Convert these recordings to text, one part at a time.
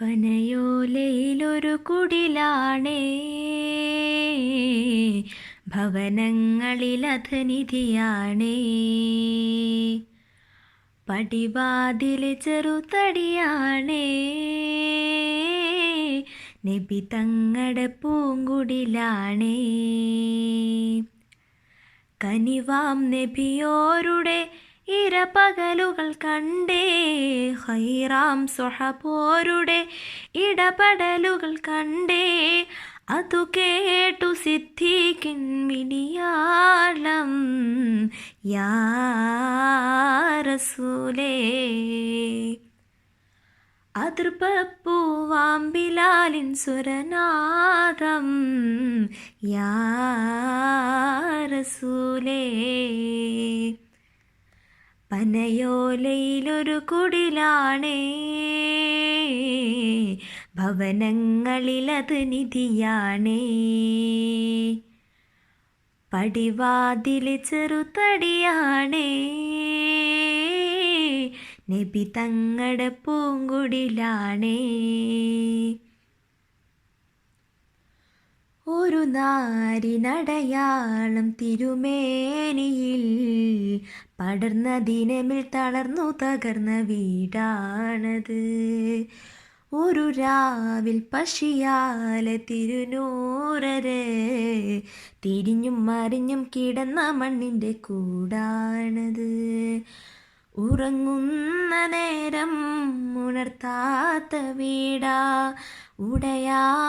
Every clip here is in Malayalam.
പനയോലയിലൊരു കുടിലാണേ. ഭവനങ്ങളിലധനിധിയാണേ. പടിവാതിൽ ചെറുതടിയാണേ. നബി തങ്ങടെ പൂങ്കുടിലാണേ. കനിവാം നബിയോരുടെ ഇരപകലുകൾ കണ്ടേ ഹൈറാം സൊഹപോരുടെ ഇടപെടലുകൾ കണ്ടേ. അതു കേട്ടു സിദ്ധിക്കിൻ മിനിയാളം യാസൂലേ അതിർപ്പൂവാമ്പിലാലിൻ സുരനാദം യാറസൂലേ പനയോലയിലൊരു കുടിലാണേ. ഭവനങ്ങളിലത് നിധിയാണേ. പടിവാതിൽ ചെറുതടിയാണേ. നബി തങ്ങടെ പൂങ്കുടിലാണേ. ഒരു നാരിനടയാളം തിരുമേനിയിൽ പടർന്ന ദിനമിൽ തളർന്നു തകർന്ന വീടാണത്. ഒരു രാവിൽ പശിയാലെ തിരുനൂറര് തിരിഞ്ഞും മറിഞ്ഞും കിടന്ന മണ്ണിന്റെ കൂടാണത്. ഉറങ്ങുന്ന നേരം ഉണർത്താത്ത വീടാ. ഉടയാടയൊന്നും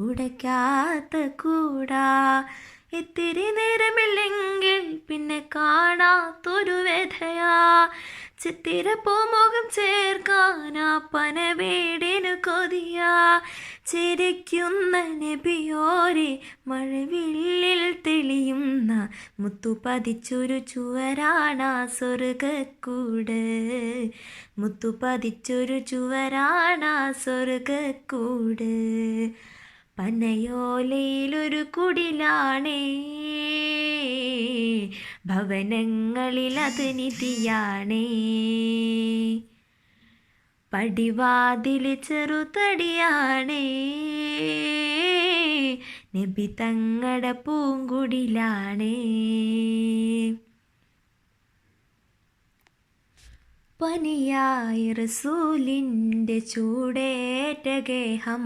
ഉടയ്ക്കാത്ത കൂടാ. ഇത്തിരി നേരമില്ലെങ്കിൽ പിന്നെ കാണാത്തൊരു വ്യഥയാ. ചിത്തിര മുഖം ചേർക്കാനാ പന വീടിനു കൊതിയാ. ചിരിക്കുന്ന നബിയോരെ മഴവില്ലിൽ തെളിയുന്ന മുത്തു പതിച്ചൊരു ചുവരാണാ സ്വർഗക്കൂട് മുത്തു പതിച്ചൊരു ചുവരാണാ സ്വർഗക്കൂട് പനയോലയിലൊരു കുടിലാണേ. ഭവനങ്ങളിലത് നിധിയാണേ. പടിവാതിൽ ചെറുതടിയാണേ. നബി തങ്ങട പൂങ്കുടിലാണേ. പനിയായി റസൂലിന്റെ ചൂടേറ്റ ഗേഹം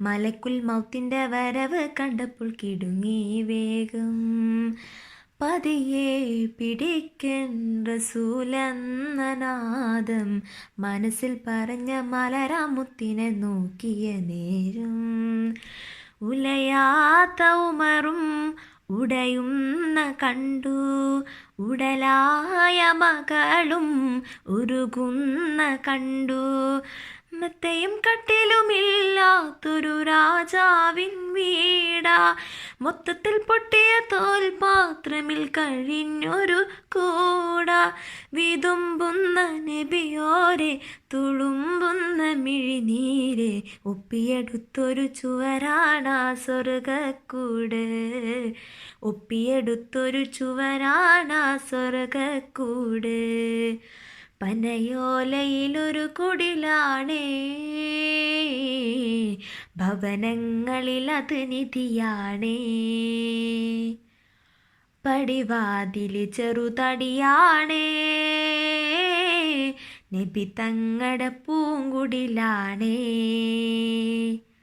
മലക്കുൽ മൗത്തിന്റെ വരവ് കണ്ടപ്പോൾ കിടുങ്ങി വേഗം പതിയെ പിടിക്കൻ റസൂലെന്നനാദം. മനസ്സിൽ പറഞ്ഞ മലരാമുത്തിനെ നോക്കിയ നേരം ഉലയാത്ത ഉമറും ഉടയുന്ന കണ്ടു. ഉടലായ മകളും ഉരുകുന്ന കണ്ടു. മത്തയും കട്ടിലുമില്ലാത്തൊരു രാജാവിൻ വീടാ. മൊത്തത്തിൽ പൊട്ടിയ തോൽപാത്രമിൽ കഴിഞ്ഞൊരു കൂട. വിതുമ്പുന്ന നബിയോരെ തുളുമ്പുന്ന മിഴിനീരെ ഒപ്പിയെടുത്തൊരു ചുവരാണാ സ്വർഗക്കൂട് ഒപ്പിയെടുത്തൊരു ചുവരാണാ സ്വർഗക്കൂട് പനയോലയിലൊരു കുടിലാണേ. ഭവനങ്ങളിൽ അത് നിധിയാണേ. പടിവാതിലി ചെറുതടിയാണേ. നബി തങ്ങടെ പൂങ്കുടിലാണേ.